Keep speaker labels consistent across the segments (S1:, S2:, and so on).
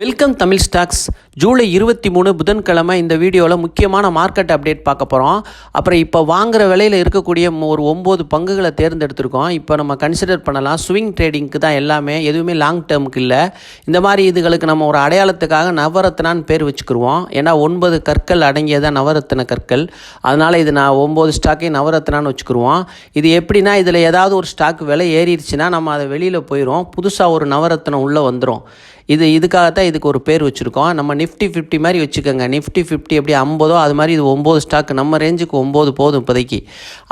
S1: Welcome Tamil stocks July இருபத்தி மூணு புதன்கிழமை இந்த வீடியோவில் முக்கியமான மார்க்கெட் அப்டேட் பார்க்க போகிறோம் அப்புறம் இப்போ வாங்குகிற விலையில் இருக்கக்கூடிய ஒரு ஒம்பது பங்குகளை தேர்ந்தெடுத்திருக்கோம். இப்போ நம்ம கன்சிடர் பண்ணலாம். ஸ்விங் ட்ரேடிங்க்கு தான் எல்லாமே எதுவுமே லாங் டேர்முக்கு இல்லை. இந்த மாதிரி இதுகளுக்கு நம்ம ஒரு அடையாளத்துக்காக நவரத்னான்னு பேர் வச்சுக்கிருவோம். ஏன்னா ஒன்பது கற்கள் அடங்கியதான் நவரத்ன கற்கள். அதனால் இது நான் ஒம்பது ஸ்டாக்கையும் நவரத்னான்னு வச்சுக்கிருவோம். இது எப்படின்னா இதில் ஏதாவது ஒரு ஸ்டாக் விலை ஏறிடுச்சுன்னா நம்ம அதை வெளியில் போயிடும் புதுசாக ஒரு நவரத்னம் உள்ளே வந்துடும் இது இதுக்காக தான் இதுக்கு ஒரு பேர் வச்சுருக்கோம். நம்ம நிஃப்டி ஃபிஃப்டி மாதிரி வச்சுக்கோங்க. நிஃப்டி ஃபிஃப்டி எப்படி ஐம்பதோ அது மாதிரி இது ஒம்பது ஸ்டாக் நம்ம ரேஞ்சுக்கு ஒம்பது போதும் இப்போதைக்கு.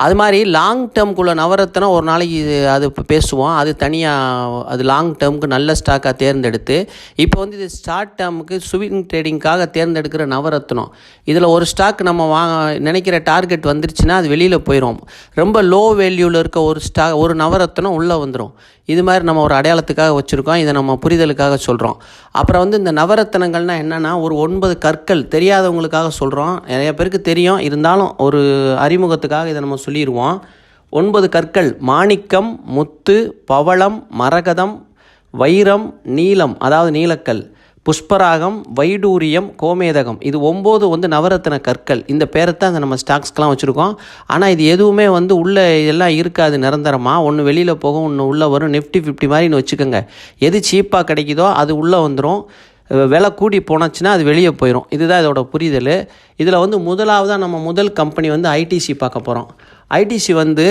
S1: அது மாதிரி லாங் டேர்ம்குள்ள நவரத்னம் ஒரு நாளைக்கு இது அது பேசுவோம். அது தனியாக அது லாங் டேர்முக்கு நல்ல ஸ்டாக்காக தேர்ந்தெடுத்து இப்போ வந்து இது ஷார்ட் டேர்முக்கு ஸ்விங் ட்ரேடிங்காக தேர்ந்தெடுக்கிற நவரத்னம் இதில் ஒரு ஸ்டாக் நம்ம வாங்க நினைக்கிற டார்கெட் வந்துருச்சுன்னா அது வெளியில் போயிடும் ரொம்ப லோ வேல்யூவில் இருக்க ஒரு ஸ்டா ஒரு நவரத்னம் உள்ளே வந்துடும் இது மாதிரி நம்ம ஒரு அடையாளத்துக்காக வச்சுருக்கோம். இதை நம்ம புரிதலுக்காக சொல்கிறோம் அப்புறம் வந்து இந்த நவரத்தனங்கள்னால் என்னென்னா ஒரு ஒன்பது கற்கள் தெரியாதவங்களுக்காக சொல்கிறோம் நிறைய பேருக்கு தெரியும். இருந்தாலும் ஒரு அறிமுகத்துக்காக இதை நம்ம சொல்லிடுவோம் ஒன்பது கற்கள் மாணிக்கம் முத்து பவளம் மரகதம் வைரம் நீலம் அதாவது நீலக்கல். புஷ்பராகம் வைடூரியம் கோமேதகம். இது ஒம்பது வந்து நவரத்ன கற்கள். இந்த பேரை தான் அந்த நம்ம ஸ்டாக்ஸ்க்கெலாம் வச்சுருக்கோம். ஆனால் இது எதுவுமே வந்து உள்ளே எல்லாம் இருக்காது நிரந்தரமாக ஒன்று வெளியில் போகும் ஒன்று உள்ளே வரும். நிஃப்டி ஃபிஃப்டி மாதிரின்னு வச்சுக்கோங்க. எது சீப்பாக கிடைக்குதோ அது உள்ளே வந்துடும் விலை கூடி போனச்சுன்னா அது வெளியே போயிடும் இதுதான் இதோட புரிதல். இதில் வந்து முதலாவதாக நம்ம முதல் கம்பெனி வந்து ஐடிசி பார்க்க போகிறோம் ஐடிசி வந்து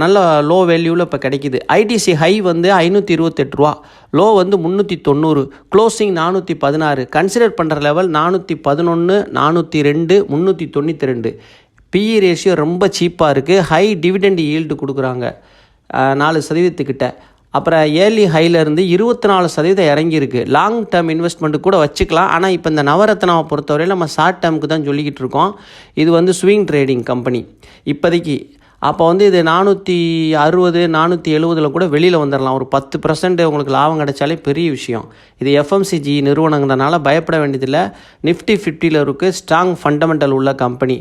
S1: நல்ல லோ வேல்யூவில் இப்போ கிடைக்குது. ஐடிசி ஹை வந்து ஐநூற்றி இருபத்தெட்டு ரூபா. லோ வந்து முந்நூற்றி தொண்ணூறு. க்ளோசிங் நானூற்றி பதினாறு. கன்சிடர் பண்ணுற லெவல் நானூற்றி பதினொன்று நானூற்றி ரெண்டு முந்நூற்றி தொண்ணூற்றி ரெண்டு. பிஇ ரேஷியோ ரொம்ப சீப்பாக இருக்குது ஹை டிவிடெண்ட் ஈல்டு கொடுக்குறாங்க. நாலு சதவீதத்துக்கிட்ட. அப்புறம் ஏர்லி ஹைலேருந்து இருபத்தி நாலு சதவீதம் இறங்கியிருக்கு. லாங் டேர்ம் இன்வெஸ்ட்மெண்ட்டு கூட வச்சுக்கலாம். ஆனால் இப்போ இந்த நவரத்னாவை பொறுத்தவரையில் நம்ம ஷார்ட் டேர்முக்கு தான் சொல்லிக்கிட்டு இருக்கோம். இது வந்து ஸ்விங் ட்ரேடிங் கம்பெனி இப்போதைக்கு அப்போ வந்து இது நானூற்றி அறுபது நானூற்றி எழுபதில் கூட வெளியில் வந்துடலாம் ஒரு பத்து பர்சன்ட் உங்களுக்கு லாபம் கிடைச்சாலே பெரிய விஷயம். இது எஃப்எம்சிஜி நிறுவனங்கிறனால பயப்பட வேண்டியதில்லை. நிஃப்டி ஃபிஃப்டியில் இருக்குது ஸ்ட்ராங் ஃபண்டமெண்டல் உள்ள கம்பெனி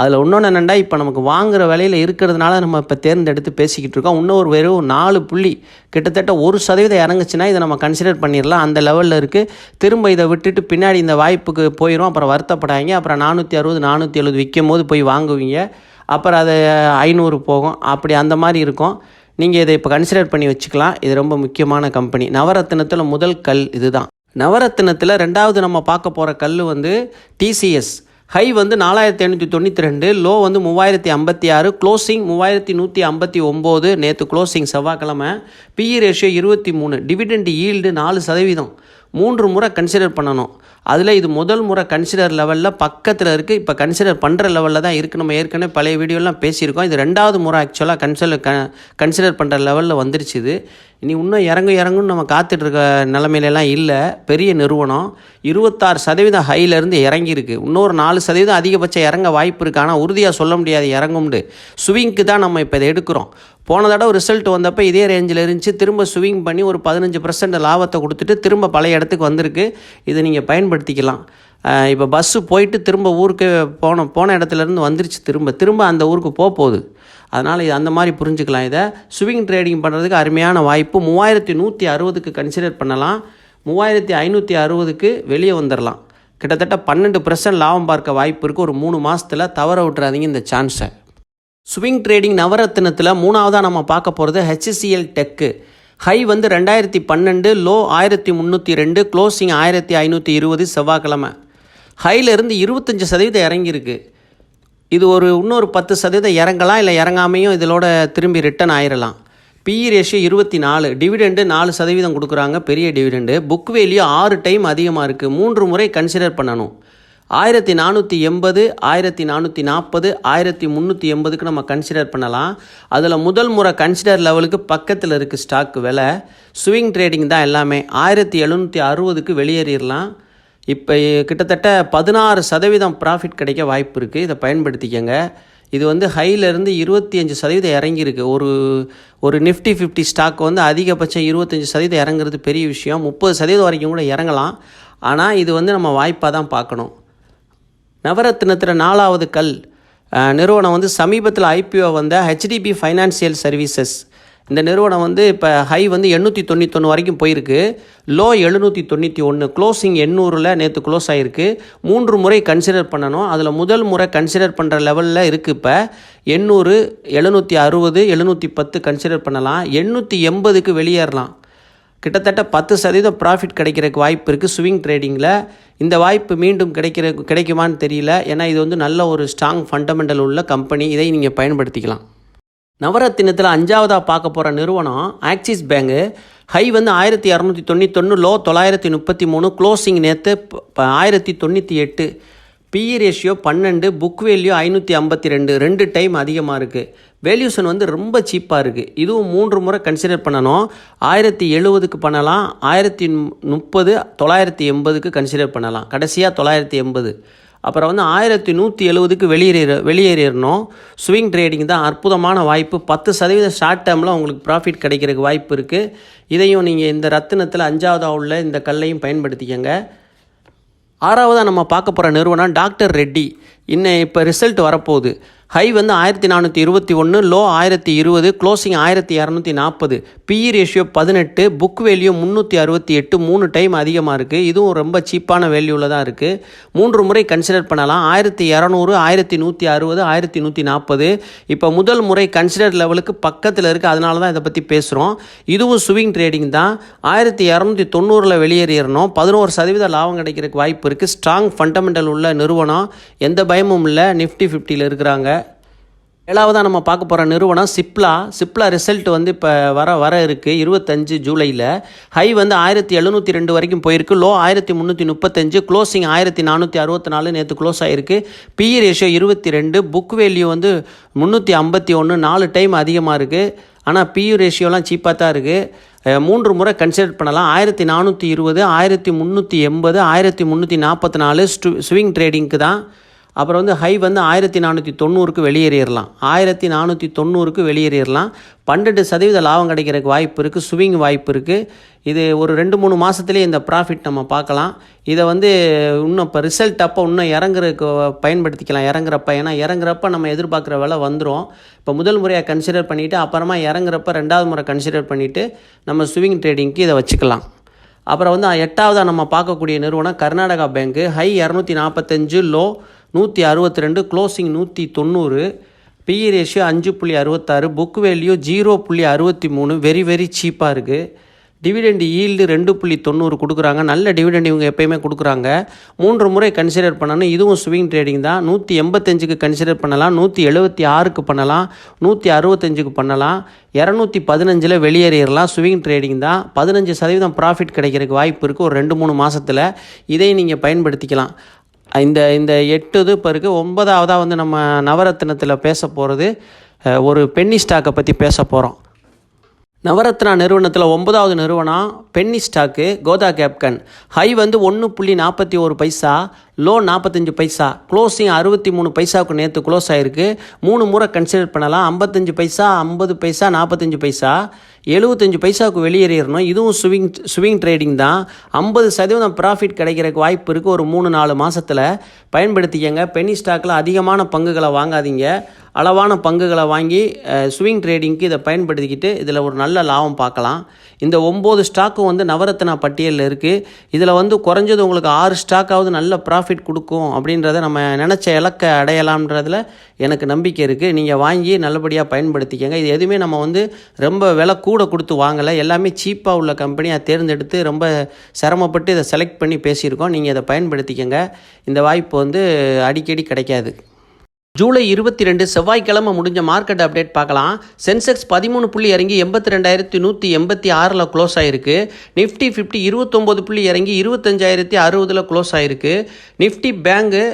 S1: அதில் இன்னொன்று என்னென்னா இப்போ நமக்கு வாங்குகிற விலையில் இருக்கிறதுனால நம்ம இப்போ தேர்ந்தெடுத்து பேசிக்கிட்டு இருக்கோம். இன்னும் ஒரு வெறும் நாலு புள்ளி கிட்டத்தட்ட ஒரு சதவீதம் இறங்குச்சுன்னா இதை நம்ம கன்சிடர் பண்ணிடலாம் அந்த லெவலில் இருக்குது திரும்ப இதை விட்டுட்டு பின்னாடி இந்த வாய்ப்புக்கு போயிடும் அப்புறம் வருத்தப்படாங்க அப்புறம் நானூற்றி அறுபது நானூற்றி எழுபது விற்கும் போது போய் வாங்குவீங்க. அப்புறம் அது ஐநூறு போகும். அப்படி அந்த மாதிரி இருக்கும். நீங்கள் இதை இப்போ கன்சிடர் பண்ணி வச்சுக்கலாம். இது ரொம்ப முக்கியமான கம்பெனி நவரத்தினத்தில் முதல் கல் இதுதான். நவரத்தினத்தில் ரெண்டாவது நம்ம பார்க்க போகிற கல் வந்து டிசிஎஸ் ஹை வந்து நாலாயிரத்தி ஐநூற்றி தொண்ணூற்றி ரெண்டு லோ வந்து மூவாயிரத்தி ஐம்பத்தி ஆறு க்ளோசிங் மூவாயிரத்தி நூற்றி ஐம்பத்தி ஒம்பது நேற்று க்ளோசிங் செவ்வாய்க்கிழமை. பிஇ ரேஷியோ இருபத்தி மூணு. டிவிடெண்ட் ஈல்டு நாலு சதவீதம். மூன்று முறை கன்சிடர் பண்ணணும். அதில் இது முதல் முறை கன்சிடர் லெவலில் பக்கத்தில் இருக்குது இப்போ கன்சிடர் பண்ணுற லெவலில் தான் இருக்குது நம்ம ஏற்கனவே பழைய வீடியோலாம் பேசியிருக்கோம். இது ரெண்டாவது முறை ஆக்சுவலாக கன்சிடர் க கன்சிடர் பண்ணுற லெவலில் வந்துருச்சு இது. இனி இன்னும் இறங்கு இறங்குன்னு நம்ம காத்துட்ருக்க நிலமையிலலாம் இல்லை. பெரிய நிறுவனம். இருபத்தாறு சதவீதம் ஹையிலேருந்து இறங்கியிருக்கு இன்னொரு நாலு சதவீதம் அதிகபட்சம் இறங்க வாய்ப்பு இருக்குது ஆனால் உறுதியாக சொல்ல முடியாது இறங்கும்ண்டு ஸ்விங்க்கு தான் நம்ம இப்போ இதை எடுக்கிறோம். போன தடவை ரிசல்ட் வந்தப்போ இதே ரேஞ்சில் இருந்துச்சு. திரும்ப ஸ்விங் பண்ணி ஒரு பதினஞ்சு பர்சன்ட் லாபத்தை கொடுத்துட்டு திரும்ப பழைய இடத்துக்கு வந்திருக்கு. இதை நீங்கள் பயன்படுத்திக்கலாம். இப்போ பஸ்ஸு போயிட்டு திரும்ப ஊருக்கு போன போன இடத்துலேருந்து வந்துருச்சு திரும்ப. திரும்ப அந்த ஊருக்கு போக போகுது. அதனால் இது அந்த மாதிரி புரிஞ்சுக்கலாம் இதை. ஸ்விங் ட்ரேடிங் பண்ணுறதுக்கு அருமையான வாய்ப்பு. மூவாயிரத்தி நூற்றி அறுபதுக்கு கன்சிடர் பண்ணலாம். மூவாயிரத்தி ஐநூற்றி அறுபதுக்கு வெளியே வந்துடலாம் கிட்டத்தட்ட பன்னெண்டு பர்சன்ட் லாபம் பார்க்க வாய்ப்பு இருக்குது ஒரு மூணு மாதத்தில் தவற விட்டுறாதீங்க இந்த சான்ஸை ஸ்விங் ட்ரேடிங் நவரத்தினத்தில் மூணாவதாக நம்ம பார்க்க போகிறது ஹெச்சிசிஎல் டெக்கு ஹை வந்து ரெண்டாயிரத்தி பன்னெண்டு லோ ஆயிரத்தி முந்நூற்றி ரெண்டு க்ளோசிங் ஆயிரத்தி ஐநூற்றி இருபது செவ்வாய்க்கிழமை. ஹையிலேருந்து இருபத்தஞ்சி சதவீதம் இறங்கியிருக்கு. இது ஒரு இன்னொரு பத்து சதவீதம் இறங்கலாம் இல்லை இறங்காமையும் இதோட திரும்பி ரிட்டர்ன் ஆயிரலாம். பிஇ ரேஷியோ இருபத்தி நாலு டிவிடெண்டு நாலு சதவீதம் கொடுக்குறாங்க பெரிய டிவிடெண்டு புக் வேல்யூ ஆறு டைம் அதிகமாக இருக்குது மூன்று முறை கன்சிடர் பண்ணணும். ஆயிரத்தி நானூற்றி எண்பது ஆயிரத்தி நானூற்றி நாற்பது ஆயிரத்தி முந்நூற்றி எண்பதுக்கு நம்ம கன்சிடர் பண்ணலாம். அதில் முதல் முறை கன்சிடர் லெவலுக்கு பக்கத்தில் இருக்குது ஸ்டாக் விலை. ஸ்விங் ட்ரேடிங் தான் எல்லாமே. ஆயிரத்தி எழுநூற்றி அறுபதுக்கு வெளியேறிடலாம். இப்போ கிட்டத்தட்ட பதினாறு சதவீதம் ப்ராஃபிட் கிடைக்க வாய்ப்பு இருக்குது இதை பயன்படுத்திக்கங்க. இது வந்து ஹையிலேருந்து இருபத்தி அஞ்சு சதவீதம் இறங்கியிருக்கு. ஒரு ஒரு நிஃப்டி ஃபிஃப்டி ஸ்டாக் வந்து அதிகபட்சம் இருபத்தஞ்சி சதவீதம் இறங்குறது பெரிய விஷயம். முப்பது சதவீதம் வரைக்கும் கூட இறங்கலாம். ஆனால் இது வந்து நம்ம வாய்ப்பாக தான் பார்க்கணும். நவரத்னத்தில் நாலாவது கல் நிறுவனம் வந்து சமீபத்தில் ஐபிஓ வந்த ஹெச்டிபி ஃபைனான்சியல் சர்வீசஸ் இந்த நிறுவனம் வந்து இப்போ ஹை வந்து எண்ணூற்றி தொண்ணூத்தொன்று வரைக்கும் போயிருக்கு. லோ எழுநூற்றி தொண்ணூற்றி ஒன்று க்ளோசிங் எண்ணூறில் நேற்று க்ளோஸ் ஆகிருக்கு மூன்று முறை கன்சிடர் பண்ணணும். அதில் முதல் முறை கன்சிடர் பண்ணுற லெவலில் இருக்குது இப்போ. எண்ணூறு எழுநூற்றி அறுபது எழுநூற்றி பத்து கன்சிடர் பண்ணலாம். எண்ணூற்றி எண்பதுக்கு வெளியேறலாம். கிட்டத்தட்ட பத்து சதவீதம் ப்ராஃபிட் கிடைக்கிறதுக்கு வாய்ப்பு இருக்குது ஸ்விங் ட்ரேடிங்கில் இந்த வாய்ப்பு மீண்டும் கிடைக்கிற கிடைக்குமான்னு தெரியல. ஏன்னா இது வந்து நல்ல ஒரு ஸ்ட்ராங் ஃபண்டமெண்டல் உள்ள கம்பெனி இதை நீங்கள் பயன்படுத்திக்கலாம். நவரத்தினத்தில் அஞ்சாவதாக பார்க்க போகிற நிறுவனம் ஆக்சிஸ் பேங்கு ஹை வந்து ஆயிரத்தி இரநூத்தி தொண்ணூத்தொன்று லோ தொள்ளாயிரத்தி முப்பத்தி மூணு க்ளோசிங் நேற்று ஆயிரத்தி தொண்ணூற்றி எட்டு. பிஇ ரேஷியோ பன்னெண்டு புக் வேல்யூ ஐநூற்றி ஐம்பத்தி ரெண்டு. ரெண்டு டைம் அதிகமாக இருக்குது வேல்யூஷன் வந்து ரொம்ப சீப்பாக இருக்குது இதுவும் மூன்று முறை கன்சிடர் பண்ணணும். ஆயிரத்தி எழுபதுக்கு பண்ணலாம். ஆயிரத்தி முப்பது தொள்ளாயிரத்தி எண்பதுக்கு கன்சிடர் பண்ணலாம். கடைசியாக தொள்ளாயிரத்தி எண்பது. அப்புறம் வந்து ஆயிரத்தி நூற்றி எழுபதுக்கு வெளியேற வெளியேறிடணும். ஸ்விங் ட்ரேடிங் தான் அற்புதமான வாய்ப்பு. பத்து சதவீதம் ஷார்ட் டேர்மில் உங்களுக்கு ப்ராஃபிட் கிடைக்கிறதுக்கு வாய்ப்பு இருக்குது இதையும் நீங்கள் இந்த ரத்தினத்தில் அஞ்சாவதாக உள்ள இந்த கல்லையும் பயன்படுத்திக்கங்க. ஆறாவதாக நம்ம பார்க்க போகிற நிறுவனம் டாக்டர் ரெட்டி. இன்னும் இப்போ ரிசல்ட் வரப்போகுது. ஹை வந்து ஆயிரத்தி நானூற்றி இருபத்தி ஒன்று லோ ஆயிரத்தி இருபது க்ளோசிங் ஆயிரத்தி இரநூத்தி நாற்பது பிஇ ரேஷியோ பதினெட்டு புக் வேல்யூ முந்நூற்றி அறுபத்தி எட்டு மூணு டைம் அதிகமாக இருக்குது இதுவும் ரொம்ப சீப்பான வேல்யூவில் தான் இருக்குது மூன்று முறை கன்சிடர் பண்ணலாம். ஆயிரத்தி இரநூறு ஆயிரத்தி நூற்றி அறுபது ஆயிரத்தி நூற்றி நாற்பது இப்போ முதல் முறை கன்சிடர் லெவலுக்கு பக்கத்தில் இருக்குது அதனால தான் இதை பற்றி பேசுகிறோம் இதுவும் ஸ்விங் ட்ரேடிங் தான். ஆயிரத்தி இரநூத்தி தொண்ணூறில் வெளியேறிடணும். பதினோரு சதவீத லாபம் கிடைக்கிறதுக்கு வாய்ப்பு இருக்குது ஸ்ட்ராங் ஃபண்டமெண்டல் உள்ள நிறுவனம். எந்த பயமும் இல்லை. நிஃப்டி ஃபிஃப்டியில் இருக்கிறாங்க. ஏழாவதாக நம்ம பார்க்க போகிற நிறுவனம் சிப்லா. சிப்லா ரிசல்ட் வந்து இப்போ வர வர இருக்குது இருபத்தஞ்சு ஜூலையில் ஹை வந்து ஆயிரத்தி எழுநூற்றி ரெண்டு வரைக்கும் போயிருக்கு. லோ ஆயிரத்தி முந்நூற்றி முப்பத்தஞ்சு. க்ளோசிங் ஆயிரத்தி நானூற்றி அறுபத்தி நாலு நேற்று க்ளோஸ் ஆகிருக்கு பிஇ ரேஷியோ இருபத்தி ரெண்டு புக் வேல்யூ வந்து முந்நூற்றி ஐம்பத்தி ஒன்று நாலு டைம் அதிகமாக இருக்குது ஆனால் பியூ ரேஷியோலாம் சீப்பாக தான் இருக்குது மூன்று முறை கன்சிடர் பண்ணலாம். ஆயிரத்தி நானூற்றி இருபது ஆயிரத்தி முந்நூற்றி எண்பது ஆயிரத்தி முந்நூற்றி நாற்பத்தி நாலு ஸ்டு ஸ்விங் ட்ரேடிங்க்கு தான். அப்புறம் வந்து ஹை வந்து ஆயிரத்தி நானூற்றி தொண்ணூறுக்கு வெளியேறிடலாம். ஆயிரத்தி நானூற்றி தொண்ணூறுக்கு வெளியேறிடலாம். பன்னெண்டு சதவீத லாபம் கிடைக்கிறதுக்கு வாய்ப்பு இருக்குது ஸ்விங் வாய்ப்பு இருக்குது இது ஒரு ரெண்டு மூணு மாதத்துலேயே இந்த ப்ராஃபிட் நம்ம பார்க்கலாம். இதை வந்து இன்னும் இப்போ ரிசல்ட் அப்போ இன்னும் இறங்குறதுக்கு பயன்படுத்திக்கலாம். இறங்குறப்ப ஏன்னா இறங்குறப்ப நம்ம எதிர்பார்க்குற விலை வந்துடும் இப்போ முதல் முறையாக கன்சிடர் பண்ணிவிட்டு அப்புறமா இறங்குறப்ப ரெண்டாவது முறை கன்சிடர் பண்ணிவிட்டு நம்ம ஸ்விங் ட்ரேடிங்க்கு இதை வச்சுக்கலாம். அப்புறம் வந்து எட்டாவதாக நம்ம பார்க்கக்கூடிய நிறுவனம் கர்நாடகா பேங்க்கு ஹை இரநூத்தி நாற்பத்தஞ்சு லோ நூற்றி அறுபத்தி ரெண்டு க்ளோசிங் நூற்றி தொண்ணூறு பிஇ ரேஷியோ அஞ்சு புள்ளி அறுபத்தாறு புக் வேல்யூ ஜீரோ புள்ளி அறுபத்தி மூணு வெரி வெரி சீப்பாக இருக்குது டிவிடெண்ட் ஈல்டு ரெண்டு புள்ளி தொண்ணூறு கொடுக்குறாங்க. நல்ல டிவிடெண்ட் இவங்க எப்பயுமே கொடுக்குறாங்க. மூன்று முறை கன்சிடர் பண்ணணும். இதுவும் ஸ்விங் ட்ரேடிங் தான். நூற்றி எண்பத்தஞ்சுக்கு கன்சிடர் பண்ணலாம். நூற்றி எழுபத்தி ஆறுக்கு பண்ணலாம். நூற்றி அறுபத்தஞ்சுக்கு பண்ணலாம். இரநூத்தி பதினஞ்சில் வெளியேறிடலாம். ஸ்விங் ட்ரேடிங் தான். பதினஞ்சு சதவீதம் ப்ராஃபிட் கிடைக்கிறதுக்கு வாய்ப்பு இருக்குது ஒரு ரெண்டு மூணு மாதத்தில் இதை நீங்கள் பயன்படுத்திக்கலாம். இந்த இந்த எட்டு இது இப்போ இருக்குது ஒன்பதாவதாக வந்து நம்ம நவரத்னத்தில் பேச போகிறது ஒரு பென்னி ஸ்டாக்கை பற்றி பேச போகிறோம் நவரத்னா நிறுவனத்தில் ஒன்பதாவது நிறுவனம் பென்னி ஸ்டாக்கு கோதா கேப்கன். ஹை வந்து ஒன்று புள்ளி நாற்பத்தி ஒரு பைசா லோ நாற்பத்தஞ்சு பைசா. க்ளோஸிங் அறுபத்தி மூணு பைசாவுக்கு நேற்று க்ளோஸ் ஆகிருக்கு மூணு முறை கன்சிடர் பண்ணலாம். ஐம்பத்தஞ்சு பைசா ஐம்பது பைசா நாற்பத்தஞ்சு பைசா. எழுபத்தஞ்சு பைசாவுக்கு வெளியேறிடணும். இதுவும் ஸ்விங் ஸ்விங் ட்ரேடிங் தான். ஐம்பது சதவீதம் ப்ராஃபிட் கிடைக்கிறக்கு வாய்ப்பு இருக்குது ஒரு மூணு நாலு மாதத்தில் பயன்படுத்திக்கங்க. பெனி ஸ்டாக்கில் அதிகமான பங்குகளை வாங்காதீங்க. அளவான பங்குகளை வாங்கி ஸ்விங் ட்ரேடிங்க்கு இதை பயன்படுத்திக்கிட்டு இதில் ஒரு நல்ல லாபம் பார்க்கலாம். இந்த ஒம்பது ஸ்டாக்கும் வந்து நவரத்னா பட்டியலில் இருக்குது இதில் வந்து குறைஞ்சது உங்களுக்கு ஆறு ஸ்டாக்காவது நல்ல ப்ராஃபிட் கொடுக்கும் அப்படின்றத நம்ம நினச்ச இலக்கை அடையலாம்ன்றதில் எனக்கு நம்பிக்கை இருக்குது நீங்கள் வாங்கி நல்லபடியாக பயன்படுத்திக்கங்க. இது எதுவுமே நம்ம வந்து ரொம்ப விலை கூட கூட கொடுத்து வாங்கலை. எல்லாமே சீப்பாக உள்ள கம்பெனியாக தேர்ந்தெடுத்து ரொம்ப சிரமப்பட்டு இதை செலக்ட் பண்ணி பேசியிருக்கோம். நீங்கள் இதை பயன்படுத்திக்கங்க. இந்த வாய்ப்பு வந்து அடிக்கடி கிடைக்காது. ஜூலை இருபத்தி ரெண்டு செவ்வாய்க்கிழமை முடிஞ்ச மார்க்கெட் அப்டேட் பார்க்கலாம். சென்செக்ஸ் பதிமூணு புள்ளி இறங்கி எண்பத்தி ரெண்டாயிரத்தி நூற்றி எண்பத்தி ஆறில் க்ளோஸ் ஆயிருக்கு. நிஃப்டி ஃபிஃப்டி இருபத்தொம்போது புள்ளி இறங்கி இருபத்தஞ்சாயிரத்தி அறுபதில் க்ளோஸ் ஆயிருக்கு. நிஃப்டி பேங்கு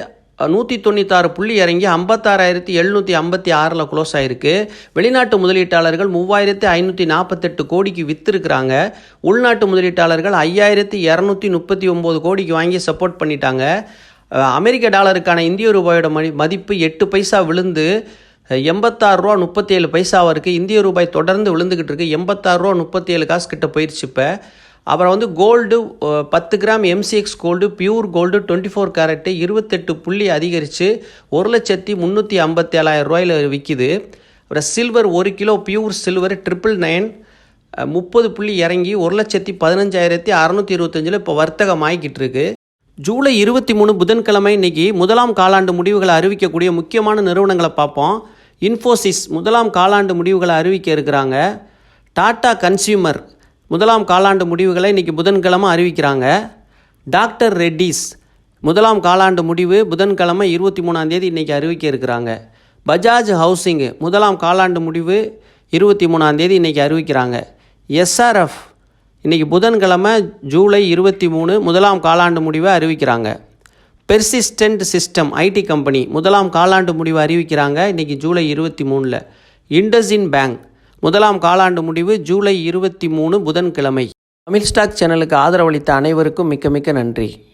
S1: நூற்றி தொண்ணூத்தாறு புள்ளி இறங்கி ஐம்பத்தாறாயிரத்தி எழுநூற்றி ஐம்பத்தி ஆறில் க்ளோஸ் ஆயிருக்கு. வெளிநாட்டு முதலீட்டாளர்கள் மூவாயிரத்தி ஐநூற்றி நாற்பத்தெட்டு கோடிக்கு விற்றுருக்குறாங்க உள்நாட்டு முதலீட்டாளர்கள் ஐயாயிரத்தி இரநூத்தி முப்பத்தி ஒம்பது கோடிக்கு வாங்கி சப்போர்ட் பண்ணிட்டாங்க. அமெரிக்க டாலருக்கான இந்திய ரூபாயோட மதி மதிப்பு எட்டு பைசா விழுந்து எண்பத்தாறு ரூபா முப்பத்தி ஏழு பைசாவாக இருக்குது இந்திய ரூபாய் தொடர்ந்து விழுந்துக்கிட்டு இருக்குது எண்பத்தாறு ரூபா முப்பத்தி ஏழு காசு கிட்ட போயிடுச்சு இப்போ. அப்புறம் வந்து கோல்டு பத்து gram MCX gold pure gold twenty four carat இருபத்தெட்டு புள்ளி அதிகரித்து ஒரு லட்சத்தி முந்நூற்றி ஐம்பத்தி ஏழாயிரம் ரூபாயில் விற்கிது அப்புறம் சில்வர் ஒரு kilo pure silver triple nine முப்பது புள்ளி இறங்கி ஒரு லட்சத்தி பதினஞ்சாயிரத்தி அறநூற்றி இருபத்தஞ்சில் இப்போ வர்த்தகம் ஆகிக்கிட்டு இருக்கு ஜூலை இருபத்தி மூணு புதன்கிழமை இன்னைக்கு முதலாம் காலாண்டு முடிவுகளை அறிவிக்கக்கூடிய முக்கியமான நிறுவனங்களை பார்ப்போம். இன்ஃபோசிஸ் முதலாம் காலாண்டு முடிவுகளை அறிவிக்க இருக்கிறாங்க. டாடா கன்சியூமர் முதலாம் காலாண்டு முடிவுகளை இன்றைக்கி புதன்கிழமை அறிவிக்கிறாங்க. டாக்டர் ரெட்டிஸ் முதலாம் காலாண்டு முடிவு புதன்கிழமை இருபத்தி மூணாந்தேதி இன்றைக்கி அறிவிக்க இருக்கிறாங்க. பஜாஜ் ஹவுசிங்கு முதலாம் காலாண்டு முடிவு இருபத்தி மூணாந்தேதி இன்றைக்கி அறிவிக்கிறாங்க. எஸ்ஆர்எஃப் இன்றைக்கி புதன்கிழமை ஜூலை இருபத்தி மூணு முதலாம் காலாண்டு முடிவை அறிவிக்கிறாங்க. பெர்சிஸ்டன்ட் சிஸ்டம் ஐடி கம்பெனி முதலாம் காலாண்டு முடிவை அறிவிக்கிறாங்க இன்றைக்கி ஜூலை இருபத்தி மூணில். இண்டஸ்இன் பேங்க் முதலாம் காலாண்டு முடிவு ஜூலை இருபத்தி மூணு புதன்கிழமை. தமிழ் ஸ்டாக் சேனலுக்கு ஆதரவளித்த அனைவருக்கும் மிக்க மிக்க நன்றி.